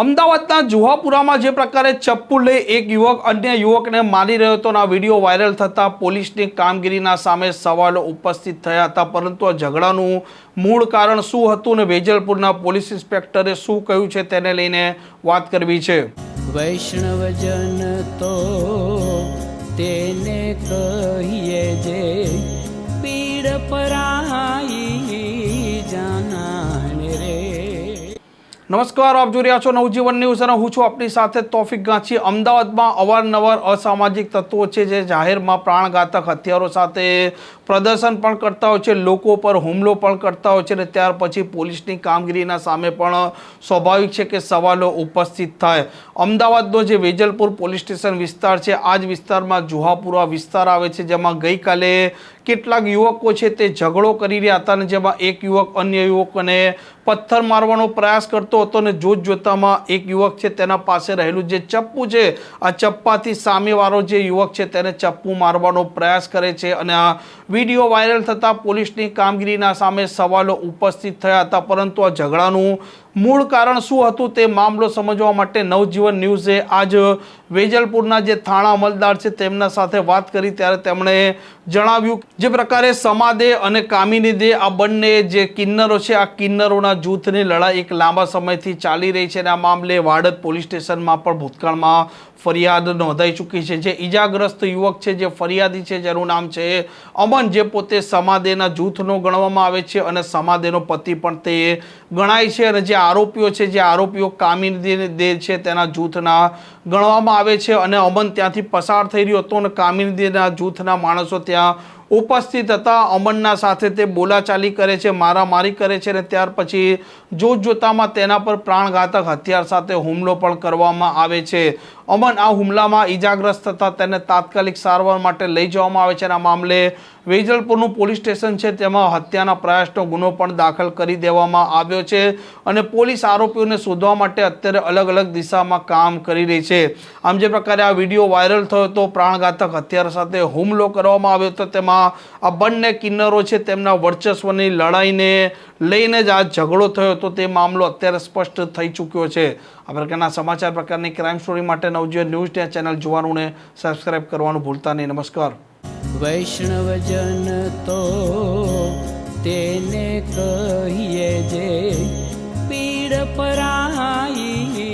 અમદાવાદના જુહાપુરામાં જે પ્રકારે ચપ્પુ લઈ એક યુવક અન્ય યુવકને મારી રહ્યો હતો વીડિયો વાયરલ થતાં પોલીસની કામગીરીના સામે સવાલો ઉપસ્થિત થયા હતા. પરંતુ આ ઝઘડાનું મૂળ કારણ શું હતું ને વેજલપુરના પોલીસ ઇન્સ્પેક્ટરે શું કહ્યું છે તેને લઈને વાત કરવી છે. વૈષ્ણવજન તો તેને કહીએ જે પીડ પરાઈ નમસ્કાર, આપ જોઈ રહ્યા છો નવજીવન ન્યૂઝ અને હું છું આપની સાથે તોફિક ગાંચી અમદાવાદમાં અવારનવાર અસામાજિક તત્વો છે જે જાહેરમાં પ્રાણઘાતક હથિયારો સાથે પ્રદર્શન પણ કરતા હોય છે, લોકો પર હુમલો પણ કરતા હોય છે અને ત્યાર પછી પોલીસની કામગીરીના સામે પણ સ્વાભાવિક છે કે સવાલો ઉપસ્થિત થાય. અમદાવાદનો જે વેજલપુર પોલીસ સ્ટેશન વિસ્તાર છે, આ જ વિસ્તારમાં જુહાપુરા વિસ્તાર આવે છે, જેમાં ગઈકાલે કેટલાક યુવકો છે તે ઝઘડો કરી રહ્યા હતા અને જેમાં એક યુવક અન્ય યુવકોને પથ્થર મારવાનો પ્રયાસ કરતો હતો અને જોત જોતામાં એક યુવક છે તેના પાસે રહેલું જે ચપ્પુ છે, આ ચપ્પાથી સામેવાળો જે યુવક છે તેને ચપ્પુ મારવાનો પ્રયાસ કરે છે અને આ વીડિયો વાયરલ થતાં પોલીસની કામગીરીના સામે સવાલો ઉપસ્થિત થયા હતા, પરંતુ આ ઝઘડાનું મૂળ કારણ શું હતું તે મામલો સમજવા માટે નવજીવન ન્યૂઝે આજ વેજલપુરના જે થાણા અમલદાર છે તેમના સાથે વાત કરી. ત્યારે તેમણે જણાવ્યું જે પ્રકારે સમાદે અને કામિની દે આ બંને જે કિન્નરો છે, આ કિન્નરોના જૂથની લડાઈ એક લાંબા સમયથી ચાલી રહી છે અને આ મામલે વાડદ પોલીસ સ્ટેશનમાં પણ ભૂતકાળમાં ફરિયાદ નોંધાઈ ચૂકી છે. જે ઈજાગ્રસ્ત યુવક છે, જે ફરિયાદી છે, જેનું નામ છે અમન, જે પોતે સમાદેના જૂથનો ગણવામાં આવે છે અને સમાદેનો પતિ પણ તે ગણાય છે અને જે આરોપીઓ છે, જે આરોપીઓ કામિની દે છે, તેના જૂથના ગણવામાં આવે છે અને અમન ત્યાંથી પસાર થઈ રહ્યો હતો અને કામિનદેરના જૂથના માણસો ત્યાં ઉપસ્થિત હતા. અમનના સાથે તે બોલાચાલી કરે છે, મારામારી કરે છે અને ત્યાર પછી જોત જોતામાં તેના પર પ્રાણઘાતક હથિયાર સાથે હુમલો પણ કરવામાં આવે છે. અમન આ હુમલામાં ઈજાગ્રસ્ત થતા તેને તાત્કાલિક સારવાર માટે લઈ જવામાં આવે છે આ મામલે વેજલપુરનું પોલીસ સ્ટેશન છે તેમાં હત્યાના પ્રયાસનો ગુનો પણ દાખલ કરી દેવામાં આવ્યો છે અને પોલીસ આરોપીઓને શોધવા માટે અત્યારે અલગ અલગ દિશામાં કામ કરી રહી છે. આમ જે પ્રકારે આ વીડિયો વાયરલ થયો હતો, પ્રાણઘાતક હથિયાર સાથે હુમલો કરવામાં આવ્યો હતો, તેમાં આ બંને કિન્નરો છે તેમના વર્ચસ્વની લડાઈને લઈને જ આ ઝઘડો થયો હતો, તે મામલો અત્યારે સ્પષ્ટ થઈ ચૂક્યો છે. આ પ્રકારના સમાચાર, પ્રકારની ક્રાઇમ સ્ટોરી માટે નવજીવન ન્યૂઝ ને ચેનલ જોવાનું ને સબસ્ક્રાઇબ કરવાનું ભૂલતા નહીં. નમસ્કાર. વૈષ્ણવજન તો તેને કહીએ જે પીડ પરાઈ